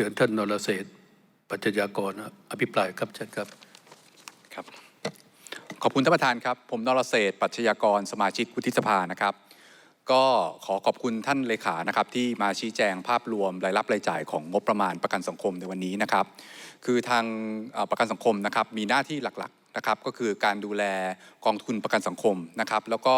ชิญท่านนรเศรษฐปัจจยากรอภิปรายครับเชิญครับครับ ขอบคุณท่านประธานครับ ผมนรเศรษฐปัชญากรสมาชิกวุฒิสภานะครับ ก็ขอขอบคุณท่านเลขานะครับ ที่มาชี้แจงภาพรวมรายรับรายจ่ายของงบประมาณประกันสังคมในวันนี้นะครับ คือทางประกันสังคมนะครับมีหน้าที่หลัก นะครับก็คือการดูแลกองทุนประกันสังคมนะครับแล้วก็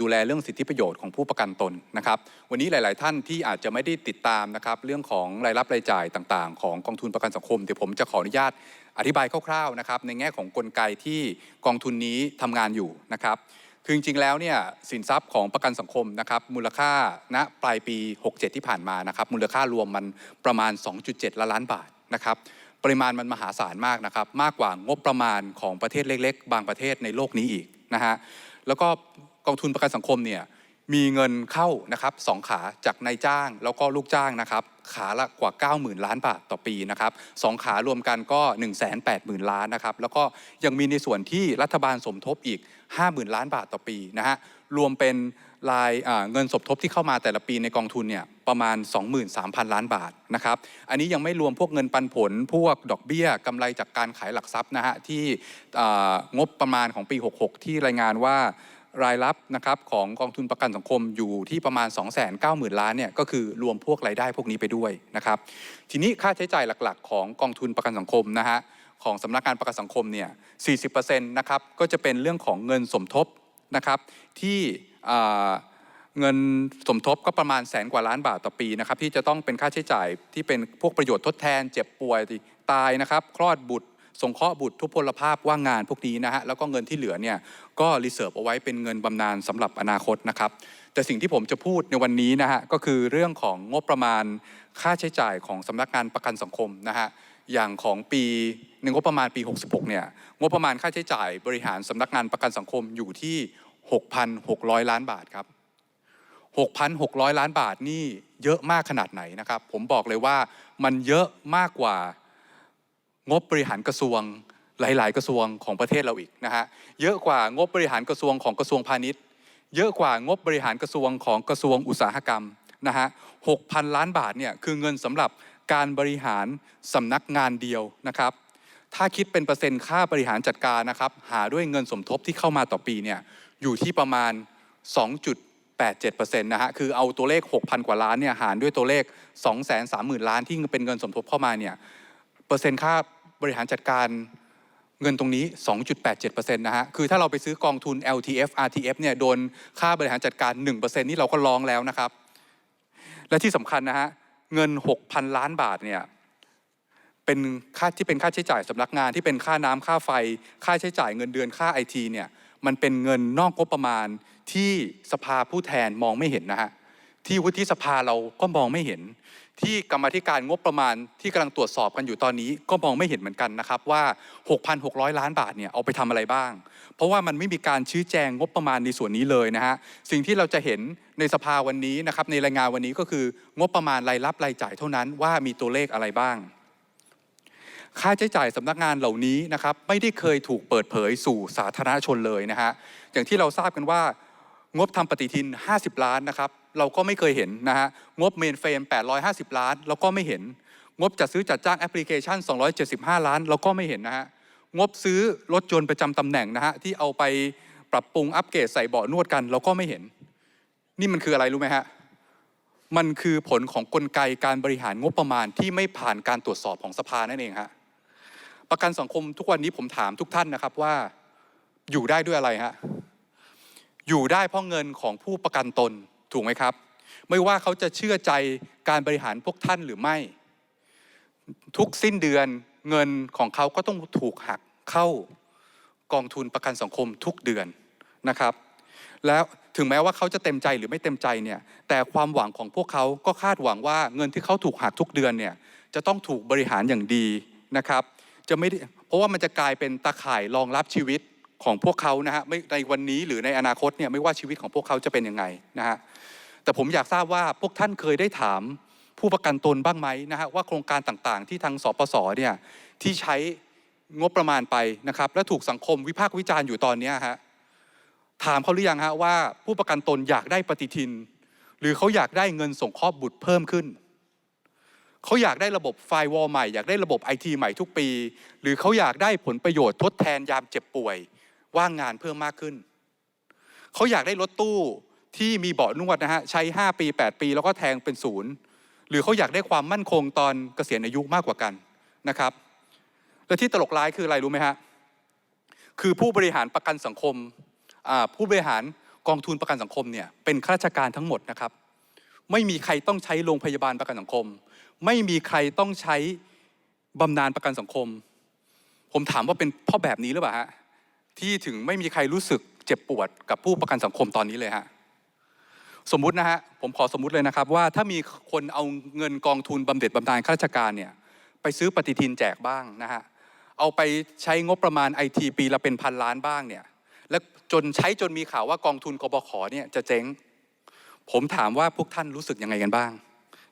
ดูแลเรื่องสิทธิประโยชน์ของผู้ประกันตนนะครับวันนี้หลาย ๆ ท่านที่อาจจะไม่ได้ติดตามนะครับเรื่องของรายรับรายจ่ายต่าง ๆ ของกองทุนประกันสังคมเดี๋ยวผมจะขออนุญาตอธิบายคร่าว ๆ นะครับในแง่ของกลไกที่กองทุนนี้ทำงานอยู่นะครับคือจริง ๆ แล้วเนี่ยสินทรัพย์ของประกันสังคมนะครับมูลค่าณปลายปี 67 ที่ผ่านมานะครับมูลค่ารวมมันประมาณ 2.7 ล้านล้านบาทนะครับ ปริมาณมันมหาศาลมากนะครับ มากกว่างบประมาณของประเทศเล็ก ๆ บางประเทศในโลกนี้อีกนะฮะแล้วก็กองทุนประกันสังคมเนี่ยมีเงินเข้านะครับสองขาจากนายจ้างแล้วก็ลูกจ้างนะครับ ขาละกว่า 90,000 ล้านบาทต่อปีนะครับสองขารวมกันก็ 180,000 ล้านนะครับ แล้วก็ยังมีในส่วนที่รัฐบาลสมทบอีก 50,000 ล้านบาทต่อปีนะฮะรวมเป็น รายาเงินสมทบที่เข้ามาแต่ละปีในกองทุนเนี่ยประมาณ 23,000 ล้านบาทนะครับ อันนี้ยังไม่รวมพวกเงินปันผล พวกดอกเบี้ยกำไรจากการขายหลักทรัพย์นะฮะที่งบประมาณของปี 66 ที่รายงานว่ารายรับนะครับของกองทุนประกันสังคมอยู่ที่ประมาณ 290,000 ล้านเนี่ยก็คือรวมพวกรายได้พวกนี้ไปด้วยนะครับทีนี้ค่าใช้จ่ายหลักๆ ของกองทุนประกันสังคมนะฮะของสำนักงานประกันสังคมเนี่ย 40%นะครับก็จะเป็นเรื่องของเงินสมทบ นะครับที่เงินสมทบก็ประมาณแสนกว่าล้านบาทต่อปีนะครับที่จะต้องเป็นค่าใช้จ่ายที่เป็นพวกประโยชน์ทดแทน เจ็บป่วยตายนะครับคลอดบุตรสงเคราะห์บุตรทุพพลภาพว่างงานพวกนี้นะฮะแล้วก็เงินที่เหลือเนี่ยก็รีเซิร์ฟเอาไว้เป็นเงินบำนาญสำหรับอนาคตนะครับ แต่สิ่งที่ผมจะพูดในวันนี้นะฮะก็คือเรื่องของงบประมาณค่าใช้จ่ายของสำนักงานประกันสังคมนะฮะ อย่างของปีในงบประมาณปี 66 เนี่ยงบประมาณค่าใช้จ่ายบริหารสำนักงานประกันสังคมอยู่ที่ 6,600 ล้านบาทครับ 6,600 ล้านบาทนี่เยอะมากขนาดไหนนะครับ ผมบอกเลยว่ามันเยอะมากกว่างบบริหารกระทรวงหลาย ๆ กระทรวงของประเทศเราอีกนะฮะเยอะกว่างบบริหารกระทรวงของกระทรวงพาณิชย์ เยอะกว่างบบริหารกระทรวงของกระทรวงอุตสาหกรรมนะฮะ6,000ล้านบาทเนี่ยคือเงินสำหรับ การบริหารสำนักงานเดียวนะครับ ถ้าคิดเป็นเปอร์เซ็นต์ค่าบริหารจัดการนะครับ หาด้วยเงินสมทบที่เข้ามาต่อปีเนี่ยอยู่ที่ประมาณ 2.87%นะฮะคือเอาตัวเลข 6,000 กว่าล้านเนี่ยหารด้วยตัวเลข 230,000 ล้านที่เป็นเงินสมทบเข้ามาเนี่ยเปอร์เซ็นต์ค่าบริหารจัดการเงินตรงนี้ 2.87%นะฮะ คือถ้าเราไปซื้อกองทุน LTF RTF เนี่ย โดนค่าบริหารจัดการ 1%นี่เราก็ร้องแล้วนะครับ และที่สำคัญนะฮะ เงิน 6,000 ล้านบาทเนี่ยเป็นค่าที่เป็นค่าใช้จ่ายสำนักงานที่เป็นค่าน้ำค่าไฟ ค่าใช้จ่ายเงินเดือนค่าไอทีเนี่ยมันเป็นเงินนอกงบประมาณที่สภาผู้แทนมองไม่เห็นนะฮะ ที่วุฒิสภาเราก็มองไม่เห็น ที่กรรมธิการงบประมาณที่กำลังตรวจสอบกันอยู่ตอนนี้ก็มองไม่เห็นเหมือนกันนะครับว่า 6,600 ล้านบาทเนี่ยเอาไปทำอะไรบ้าง เพราะว่ามันไม่มีการชี้แจงงบประมาณในส่วนนี้เลยนะฮะสิ่งที่เราจะเห็นในสภาวันนี้นะครับในรายงานวันนี้ก็คืองบประมาณรายรับรายจ่ายเท่านั้นว่ามีตัวเลขอะไรบ้างค่าใช้จ่ายสำนักงานเหล่านี้นะครับไม่ได้เคยถูกเปิดเผยสู่สาธารณชนเลยนะฮะอย่างที่เราทราบกันว่างบทำปฏิทิน 50 ล้านนะครับ เราก็ไม่เคยเห็นนะฮะงบเมนเฟรม850 ล้าน เราก็ไม่เห็น งบจัดซื้อจัดจ้างแอปพลิเคชัน 275 ล้าน เราก็ไม่เห็นนะฮะงบซื้อรถยนต์ประจำตำแหน่งนะฮะที่เอาไปปรับปรุงอัปเกรดใส่เบาะนวดกัน เราก็ไม่เห็น นี่มันคืออะไรรู้ไหมฮะมันคือผลของกลไกการบริหารงบประมาณที่ไม่ผ่านการตรวจสอบของสภานั่นเองฮะประกันสังคมทุกวันนี้ผมถามทุกท่านนะครับว่าอยู่ได้ด้วยอะไรฮะอยู่ได้เพราะเงินของผู้ประกันตน ถูกไหมครับ ไม่ว่าเขาจะเชื่อใจการบริหารพวกท่านหรือไม่ ทุกสิ้นเดือนเงินของเขาก็ต้องถูกหักเข้ากองทุนประกันสังคมทุกเดือนนะครับ แล้วถึงแม้ว่าเขาจะเต็มใจหรือไม่เต็มใจเนี่ยแต่ความหวังของพวกเขาก็คาดหวังว่าเงินที่เขาถูกหักทุกเดือนเนี่ยจะต้องถูกบริหารอย่างดีนะครับ จะไม่เพราะว่ามันจะกลายเป็นตาข่ายรองรับชีวิต ของพวกเขานะฮะไม่ในวันนี้หรือในอนาคตเนี่ยไม่ว่าชีวิตของพวกเขาจะเป็นยังไงนะฮะแต่ผมอยากทราบว่าพวกท่านเคยได้ถามผู้ประกันตนบ้างไหมนะฮะว่าโครงการต่างๆ ที่ทางสปสเนี่ยที่ใช้งบประมาณไปนะครับและถูกสังคมวิพากษ์วิจารณ์อยู่ตอนนี้ฮะถามเขาหรือยังฮะว่าผู้ประกันตนอยากได้ปฏิทิน หรือเขาอยากได้เงินส่งครอบบุตรเพิ่มขึ้นเขาอยากได้ระบบไฟวอลใหม่อยากได้ระบบไอทีใหม่ทุกปี หรือเขาอยากได้ผลประโยชน์ทดแทนยามเจ็บป่วย ว่างงานเพิ่มมากขึ้น เขาอยากได้รถตู้ที่มีเบาะนวดนะฮะใช้ 5 ปี 8 ปี แล้วก็แทงเป็นศูนย์หรือเขาอยากได้ความมั่นคงตอนเกษียณอายุมากกว่ากันนะครับ และที่ตลกร้ายคืออะไรรู้ไหมฮะคือผู้บริหารประกันสังคมผู้บริหารกองทุนประกันสังคมเนี่ยเป็นข้าราชการทั้งหมดนะครับ ไม่มีใครต้องใช้โรงพยาบาลประกันสังคม ไม่มีใครต้องใช้บำนาญประกันสังคม ผมถามว่าเป็นพ่อแบบนี้หรือเปล่าฮะ ที่ถึงไม่มีใครรู้สึกเจ็บปวดกับผู้ประกันสังคมตอนนี้เลยฮะสมมุตินะฮะผมขอสมมุติเลยนะครับ ว่าถ้ามีคนเอาเงินกองทุนบำเหน็จบำนาญข้าราชการเนี่ยไปซื้อปฏิทินแจกบ้างนะฮะเอาไปใช้งบประมาณไอทีปีละเป็นพันล้านบ้างเนี่ยและจนใช้จนมีข่าวว่ากองทุนกบขเนี่ยจะเจ๊ง ผมถามว่าพวกท่านรู้สึกยังไงกันบ้าง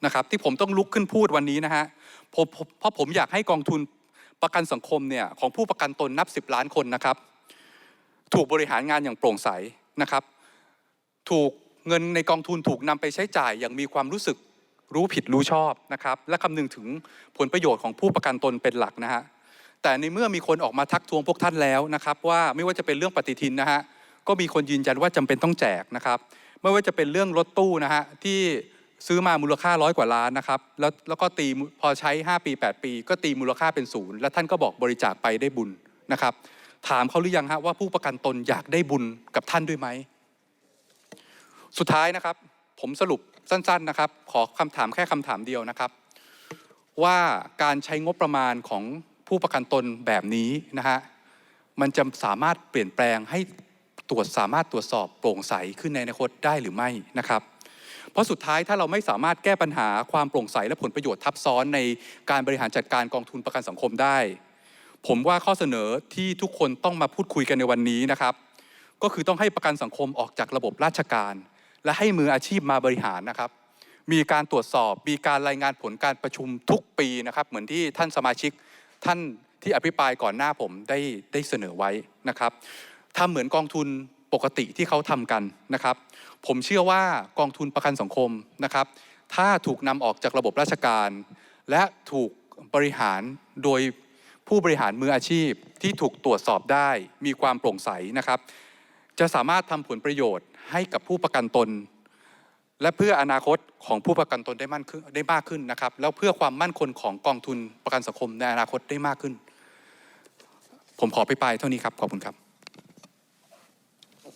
นะครับ ที่ผมต้องลุกขึ้นพูดวันนี้นะฮะเพราะผมอยากให้กองทุนประกันสังคมเนี่ยของผู้ประกันตนนับ 10 ล้านคนนะครับ ถูกบริหารงานอย่างโปร่งใสนะครับ ถูกเงินในกองทุนถูกนำไปใช้จ่ายอย่างมีความรู้สึกรู้ผิดรู้ชอบนะครับ และคำนึงถึงผลประโยชน์ของผู้ประกันตนเป็นหลักนะฮะแต่ในเมื่อมีคนออกมาทักท้วงพวกท่านแล้วนะครับว่าไม่ว่าจะเป็นเรื่องปฏิทินนะฮะก็มีคนยืนยันว่าจำเป็นต้องแจกนะครับไม่ว่าจะเป็นเรื่องรถตู้นะฮะที่ซื้อมามูลค่าร้อยกว่าล้านนะครับแล้วแล้วก็ตีพอใช้ 5 ปี 8 ปี ก็ตีมูลค่าเป็นศูนย์แล้วท่านก็บอกบริจาคไปได้บุญนะครับ ถามเขาหรือยังฮะว่าผู้ประกันตนอยากได้บุญกับท่านด้วยไหม สุดท้ายนะครับ ผมสรุปสั้นๆนะครับ ขอคำถามแค่คำถามเดียวนะครับ ว่าการใช้งบประมาณของผู้ประกันตนแบบนี้นะฮะมันจะสามารถเปลี่ยนแปลงให้ตรวจสามารถตรวจสอบโปร่งใสขึ้นในอนาคตได้หรือไม่นะครับ เพราะสุดท้ายถ้าเราไม่สามารถแก้ปัญหาความโปร่งใสและผลประโยชน์ทับซ้อนในการบริหารจัดการกองทุนประกันสังคมได้ ผมว่าข้อเสนอที่ทุกคนต้องมาพูดคุยกันในวันนี้นะครับ ก็คือต้องให้ประกันสังคมออกจากระบบราชการ และให้มืออาชีพมาบริหารนะครับ มีการตรวจสอบมีการรายงานผลการประชุมทุกปีนะครับ เหมือนที่ท่านสมาชิกท่านที่อภิปรายก่อนหน้าผมได้ได้เสนอไว้นะครับทำเหมือนกองทุนปกติที่เขาทำกันนะครับ ผมเชื่อว่ากองทุนประกันสังคมนะครับ ถ้าถูกนำออกจากระบบราชการ และถูกบริหารโดย ผู้บริหารมืออาชีพที่ถูกตรวจสอบได้ มีความโปร่งใสนะครับ จะสามารถทำผลประโยชน์ให้กับผู้ประกันตน และเพื่ออนาคตของผู้ประกันตนได้มั่นขึ้นได้มากขึ้นนะครับ แล้วเพื่อความมั่นคงของกองทุนประกันสังคมในอนาคตได้มากขึ้น ผมขอไปไปเท่านี้ครับขอบคุณครับ